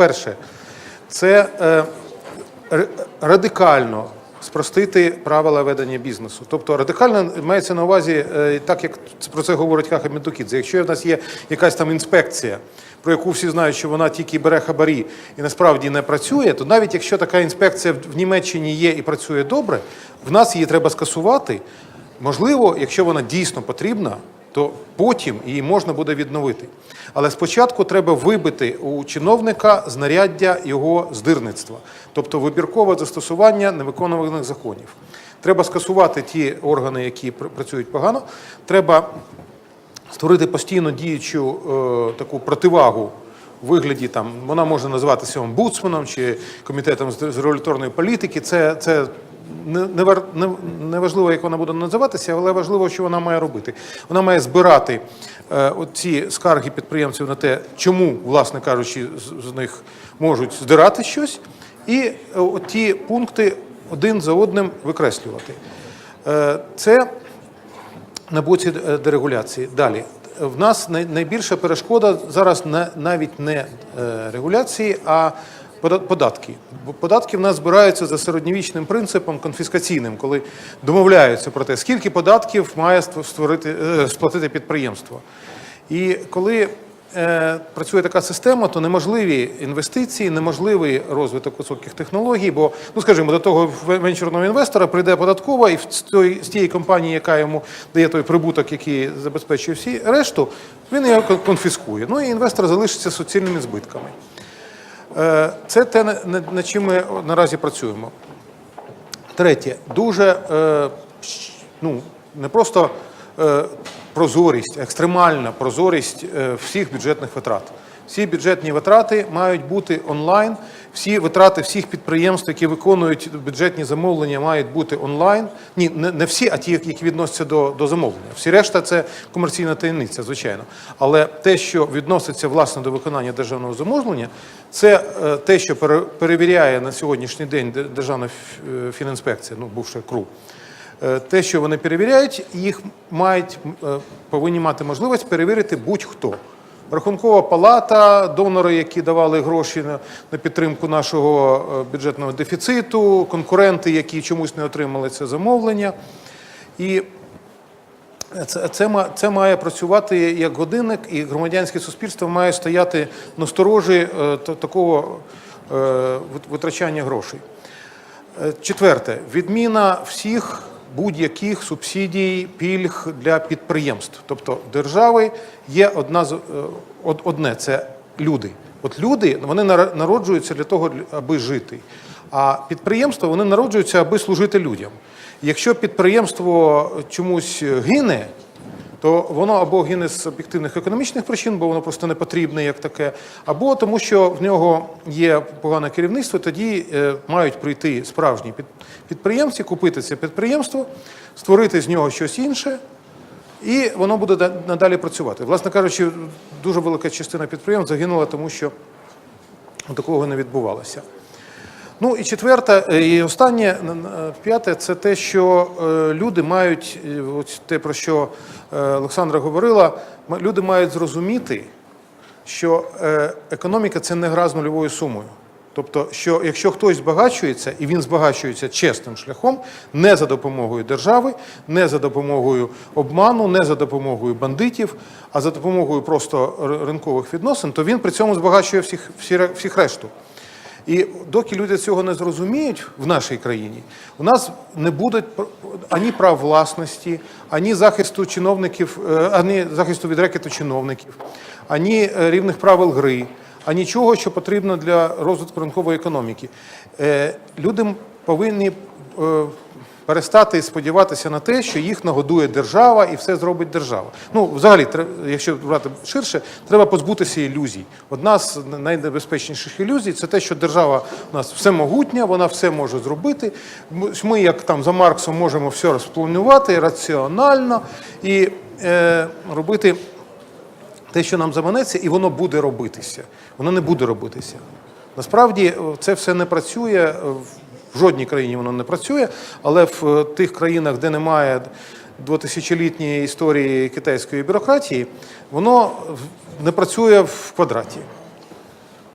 Перше, це е, радикально спростити правила ведення бізнесу. Тобто радикально мається на увазі, е, так як про це говорить Каха Медукідзе, якщо в нас є якась там інспекція, про яку всі знають, що вона тільки бере хабарі і насправді не працює, то навіть якщо така інспекція в- Німеччині є і працює добре, в нас її треба скасувати. Можливо, якщо вона дійсно потрібна, то потім її можна буде відновити. Але спочатку треба вибити у чиновника знаряддя його здирництва, тобто вибіркове застосування невиконуваних законів. Треба скасувати ті органи, які працюють погано. Треба створити постійно діючу е, таку противагу вигляді там, вона може називатися омбудсменом чи комітетом з регуляторної політики. Це, це не, не, вар- не, не важливо, як вона буде називатися, але важливо, що вона має робити. Вона має збирати е, ці скарги підприємців на те, чому, власне кажучи, з, них можуть здирати щось, і е, ті пункти один за одним викреслювати. Е, це на боці дерегуляції. Далі. В нас найбільша перешкода зараз навіть не регуляції, а податки. Податки в нас збираються за середньовічним принципом конфіскаційним, коли домовляються про те, скільки податків має створити, е, сплатити підприємство. І коли е, працює така система, то неможливі інвестиції, неможливий розвиток високих технологій. Бо, ну скажімо, до того венчурного інвестора прийде податкова, і в- з тої- з тієї компанії, яка йому дає той прибуток, який забезпечує всі решту, він його конфіскує. Ну і інвестор залишиться суцільними збитками. Е, Це те, на- на- над чим ми наразі працюємо. Третє, дуже е, ну, не просто е, прозорість, екстремальна прозорість всіх бюджетних витрат. Всі бюджетні витрати мають бути онлайн. Всі витрати всіх підприємств, які виконують бюджетні замовлення, мають бути онлайн. Ні, не, всі, а ті, які відносяться до, до замовлення. Всі решта це комерційна таємниця, звичайно. Але те, що відноситься власне до виконання державного замовлення, це е, те, що пере- перевіряє на сьогоднішній день Державна е, фінінспекція, ну бувша КРУ. Е, Те, що вони перевіряють, їх мають повинні мати можливість перевірити будь-хто. Рахункова палата, донори, які давали гроші на, підтримку нашого е, бюджетного дефіциту, конкуренти, які чомусь не отримали це замовлення. І це, це, це має працювати як годинник, і громадянське суспільство має стояти на сторожі е, та- такого е, витрачання грошей. Четверте, відміна всіх будь-яких субсидій, пільг для підприємств. Тобто держави є одна з- е, одне це люди. От люди вони народжуються для того, аби жити. А підприємства вони народжуються, аби служити людям. Якщо підприємство чомусь гине, то воно або гине з об'єктивних економічних причин, бо воно просто не потрібне як таке, або тому, що в нього є погане керівництво, тоді е, мають прийти справжні під- підприємці, купити це підприємство, створити з нього щось інше, і воно буде надалі працювати. Власне кажучи, дуже велика частина підприємств загинула, тому що такого не відбувалося. Ну і четверте, е, і останнє, е, п'яте, це те, що е, люди мають, ось те, про що Олександра говорила, люди мають зрозуміти, що економіка це не гра з нульовою сумою. Тобто, що якщо хтось збагачується, і він збагачується чесним шляхом, не за допомогою держави, не за допомогою обману, не за допомогою бандитів, а за допомогою просто ринкових відносин, то він при цьому збагачує всіх, всі ре- всіх решту. І доки люди цього не зрозуміють в нашій країні, у нас не буде ані прав власності, ані захисту чиновників, е, ані захисту від рекету чиновників, ані е, рівних правил гри, ані чого, що потрібно для розвитку ринкової економіки. Людям Люди повинні е, перестати сподіватися на те, що їх нагодує держава і все зробить держава. Ну, взагалі, якщо брати ширше, треба позбутися ілюзій. Одна з найнебезпечніших ілюзій це те, що держава у нас всемогутня, вона все може зробити. Ми- як там за Марксом, можемо все розпланувати раціонально і е, робити те, що нам заманеться, і воно буде робитися. Воно не буде робитися. Насправді е, це все не працює. В жодній країні воно не працює, але в е, тих країнах, де немає двотисячолітньої історії китайської бюрократії, воно не працює в квадраті.